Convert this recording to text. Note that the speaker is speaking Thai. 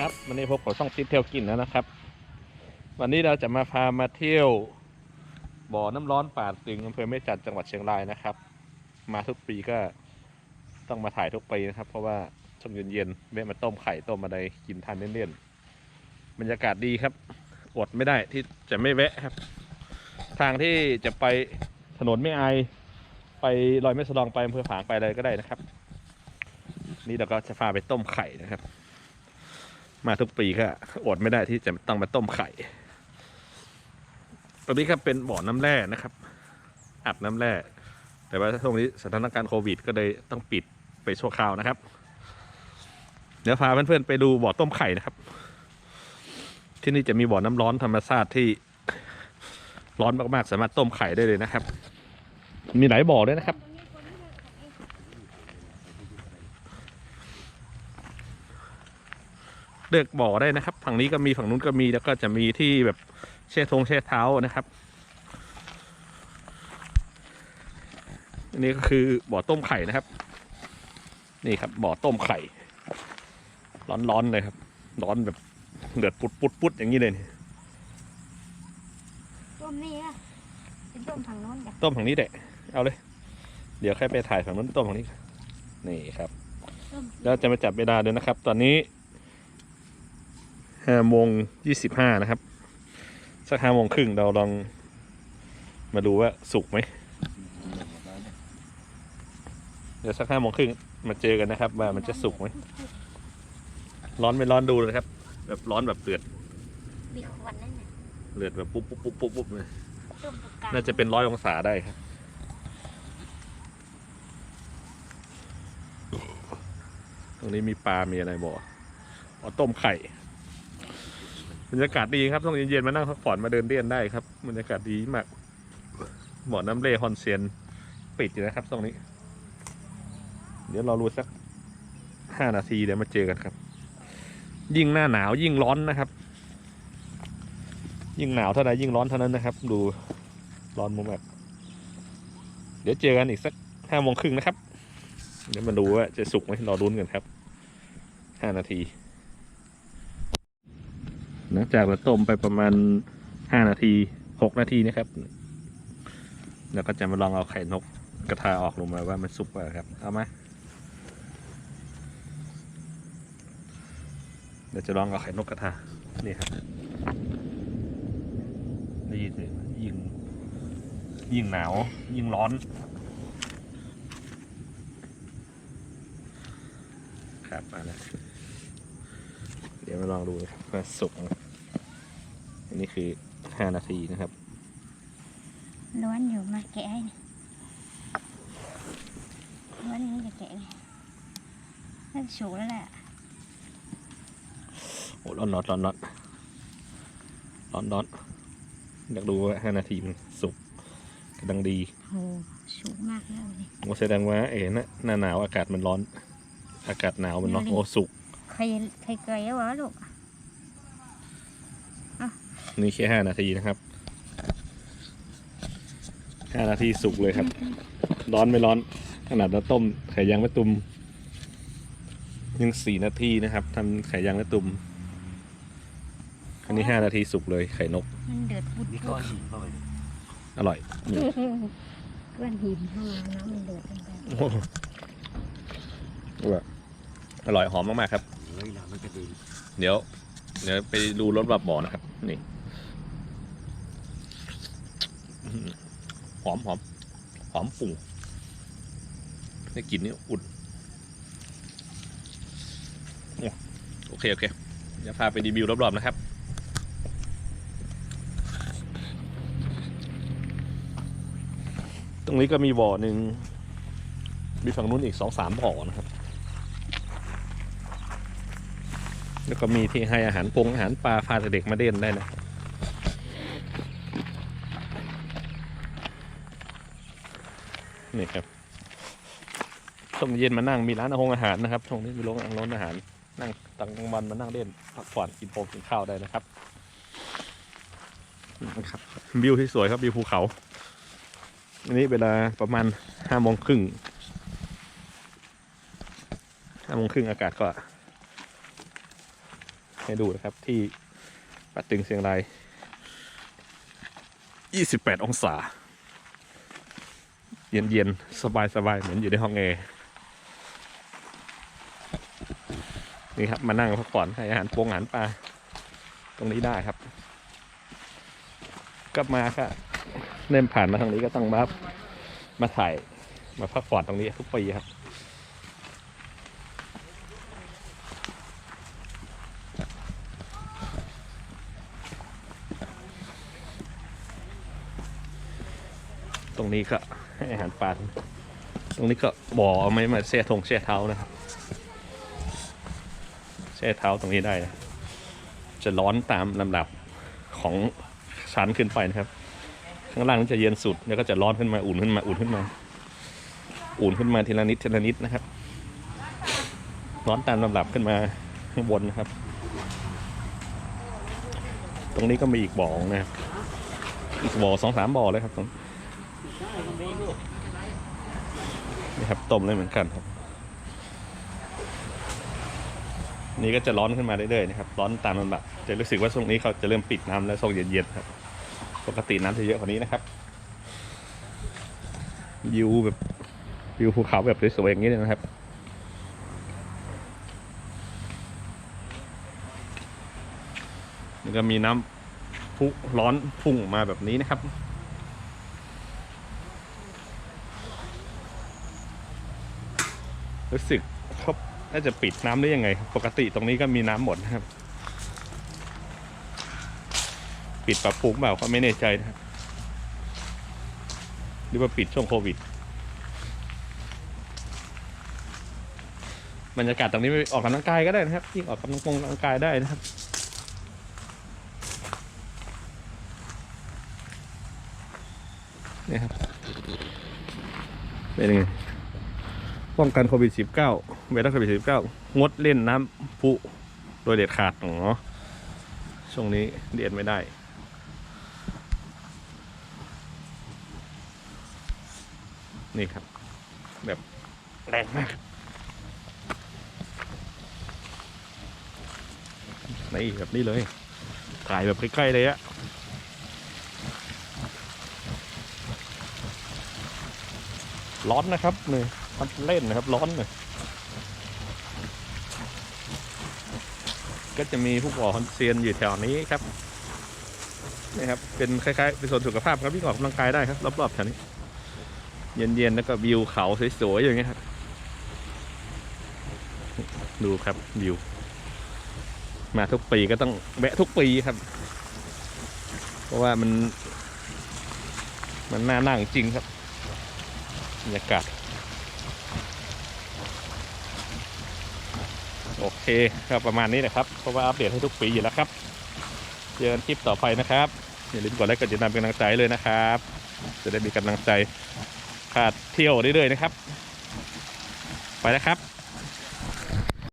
ครับวันนี้พบกับช่องทิศเที่ยวกินแล้วนะครับ วันนี้เราจะมาพามาเที่ยว บ่อน้ำร้อนป่าตึงอำเภอแม่จันจังหวัดเชียงรายนะครับ มาทุกปีก็ต้องมาถ่ายทุกปีนะครับ เพราะว่าช่วงเย็นๆแวะมาต้มไข่ต้มอะไรกินทานเล่นๆบรรยากาศดีครับอดไม่ได้ที่จะไม่แวะครับ ทางที่จะไปถนนไม่อายไปลอยแม่สลองไปอำเภอฝางไปอะไรก็ได้นะครับ นี่เราก็จะพาไปต้มไข่นะครับ มาทุกปีก็อดไม่ได้ที่จะต้องมาต้มไข่ตรงนี้ครับเป็นบ่อน้ำแร่นะครับ อัดน้ำแร่ แต่ว่าช่วงนี้สถานการณ์โควิด ก็เลยต้องปิดไปชั่วคราวนะครับ เดี๋ยวพาเพื่อนๆไปดูบ่อต้มไข่นะครับ ที่นี่จะมีบ่อน้ำร้อนธรรมชาติที่ร้อนมากๆ สามารถต้มไข่ได้เลยนะครับ มีหลายบ่อด้วยนะครับ เลือกบ่อได้นะครับ ฝั่งนี้ก็มีฝั่งนู้นก็มีแล้วก็จะมีที่แบบแช่ทงแช่เท้านะครับอันนี้ก็คือบ่อต้มไข่นะครับ นี่ครับบ่อต้มไข่ ร้อนๆเลยครับ ร้อนแบบเดือดปุดปุดปุดอย่างนี้เลยนี่ต้มนี่อะเป็นต้มฝั่งโน้นจ้ะต้มฝั่งนี้แหละเอาเลย เดี๋ยวแค่ไปถ่ายฝั่งนู้นต้มฝั่งนี้ นี่ครับต้มแล้วจะมาจับเวลาด้วยนะครับ ตอนนี้ ห้าโมงยี่สิบห้านะครับ สักห้าโมงครึ่งเราลองมาดูว่าสุกไหมเดี๋ยวสักห้าโมงครึ่งมาเจอกันนะครับ ว่ามันจะสุกไหมร้อนไม่ร้อนดูเลยครับ แบบร้อนแบบเดือดมีควันนั่นน่ะเดือดแบบปุ๊บปุ๊บปุ๊บปุ๊บปุ๊บเลยต้มตรงกลางน่าจะเป็นร้อยองศาได้ครับ ตรงนี้มีปลา มีอะไรบ่อ๋อต้มไข่ บรรยากาศดีครับต้องเย็นๆมานั่งพักผ่อนมาเดินเล่นได้ครับบรรยากาศดีมากบ่อน้ำเล่ฮอนเซียนปิดอยู่นะครับตรงนี้ เดี๋ยวเรารู้สักห้านาทีเดี๋ยวมาเจอกันครับ ยิ่งหน้าหนาวยิ่งร้อนนะครับ ยิ่งหนาวเท่าไหร่ยิ่งร้อนเท่านั้นนะครับ ดูร้อนมุมแบบเดี๋ยวเจอกันอีกสักห้าโมงครึ่งนะครับ เดี๋ยวมาดูว่าจะสุกไหมรอรุ้นกันครับห้านาที หลังจากเราต้มไปประมาณห้านาทีหกนาทีนะครับ แล้วก็จะมาลองเอาไข่นกกระทาออกลงมาว่ามันสุกเปล่าครับ เอามาเดี๋ยวจะลองเอาไข่นกกระทา นี่ครับนี่สิยิ่งยิ่งหนาว ยิ่งร้อน ครับมาแล้ว ดี๋ยวมาลองดูนะครับว่าสุกไหมอันนี้คือห้านาทีนะครับล้วนอยู่มาแกะให้หน่อยล้วนอย่างนี้จะแกะไงน่าจะสุกแล้วแหละโอ้ร้อนร้อนร้อนร้อนร้อนร้อนอยากดูว่าห้านาทีมันสุกกำลังดีโหสุกมากแล้วเลยโอ้แสดงว่าเอ๋นะหน้าหนาวอากาศมันร้อน อากาศหนาวมันร้อนเดี๋ยวดิโอ้สุก ใครใครเกยเอาวะลูกนี่แค่ห้านาทีนะครับห้านาทีสุกเลยครับ ร้อนไม่ร้อน ขนาดเราต้มไข่ยางมะตุมยังสี่นาทีนะครับทำไข่ยางมะตุมอันนี้ห้านาทีสุกเลยไข่นกมันเดือดปุดนี่ปุก้อดนหินเข้าไปอร่อยนี่ก้อนหินเข้ามาน้ำมันเดือดลงไปโอ้โหแบบอร่อยหอมมากๆครับ เฮ้ยน้ำมันกระเด็นเดี๋ยว เดี๋ยวไปดูรถแบบบ่อนะครับ นี่อื้อหือหอมหอมหอมปุ่งได้กลิ่นนี่อุ่นโอ้โอเค โอเค เดี๋ยวพาไปรีวิวรอบๆนะครับ ตรงนี้ก็มีบ่อหนึ่ง มีฝั่งนู้นอีกสองสามบ่อนะครับ แล้วก็มีที่ให้อาหารปงอาหารปลาพาเด็กมาเล่นได้นะนี่ครับช่วงเย็นมานั่งมีร้านอาหงอาหารนะครับช่วงนี้มีโรงร้านอาหาร นั่งตอนกลางวันมานั่งเล่นพักผ่อนกินโปงกินข้าวได้นะครับนะครับวิวที่สวยครับวิวภูเขาอันนี้เวลาประมาณห้าโมงครึ่งห้าโมงครึ่งอากาศก็ ให้ดูนะครับที่ปัดตึงเชียงราย 28 องศา เย็นๆ สบายๆ เหมือนอยู่ในห้องแอร์นี่ครับ มานั่งพักผ่อนให้อาหารปงอาหารปลาตรงนี้ได้ครับ กลับมาก็เริ่มผ่านมาทางนี้ก็ต้องมามาถ่ายมาพักผ่อนตรงนี้ทุกปีครับ ตรงนี้ก็ให้อาหารปลาตรงนี้ก็บ่อเอาไม้มาแช่ทงแช่เท้านะครับแช่เท้าตรงนี้ได้นะจะร้อนตามลำดับของชั้นขึ้นไปนะครับ ข้างล่างจะเย็นสุดแล้วก็จะร้อนขึ้นมาอุ่นขึ้นมาอุ่นขึ้นมา อุ่นขึ้นมาทีละนิดทีละนิดนะครับ ร้อนตามลำดับขึ้นมาข้างบนนะครับ ตรงนี้ก็มีอีกบ่อนะครับอีกบ่อสองสามบ่อเลยครับตรง นี่ครับต้มเลยเหมือนกันครับ นี่ก็จะร้อนขึ้นมาเรื่อยๆนะครับ ร้อนตามลำดับจะรู้สึกว่าช่วงนี้เขาจะเริ่มปิดน้ำแล้วช่วงเย็นๆครับ ปกติน้ำจะเยอะกว่านี้นะครับวิวแบบวิวภูเขาแบบสวยๆอย่างนี้เลยนะครับมันก็มีน้ำพุร้อนพุ่งมาแบบนี้นะครับ รู้สึกเขาน่าจะปิดน้ำได้ยังไง ปกติตรงนี้ก็มีน้ำหมดนะครับ ปิดปรับปรุงเปล่าก็ไม่แน่ใจนะครับหรือว่าปิดช่วงโควิดบรรยากาศตรงนี้ไปออกกำลังกายก็ได้นะครับยิ่งออกกำลังกงกำลังกายได้นะครับ นี่ครับเป็นยังไง ป้องกันโควิด -19 ไวรัสโควิด -19 งดเล่นน้ำพุโดยเด็ดขาดอ๋อช่วงนี้เรียนไม่ได้ นี่ครับ แบบแรงมากนี่แบบนี้เลย ถ่ายแบบใกล้ๆเลยอะร้อนนะครับนี่ มันเล่นนะครับ ร้อนเลยก็จะมีผู้ก่อคอนเซียนอยู่แถวนี้ครับนี่ครับ เป็นคล้ายๆ เป็นส่วนสุขภาพครับวิ่งออกกำลังกายได้ครับ รอบๆแถวนี้ เย็นๆ แล้วก็วิวเขาสวยๆอย่างเงี้ยครับดูครับวิว มาทุกปีก็ต้องแวะทุกปีครับ เพราะว่ามัน มันน่านั่งจริงครับบรรยากาศ โอเคครับประมาณนี้นะครับ เพราะว่าอัปเดตให้ทุกปีอยู่แล้วครับ เจอกันคลิปต่อไปนะครับ อย่าลืมกดไลค์กดติดตามเป็นกำลังใจเลยนะครับ จะได้มีกำลังใจขาดเที่ยวเรื่อยๆนะครับ ไปแล้วครับ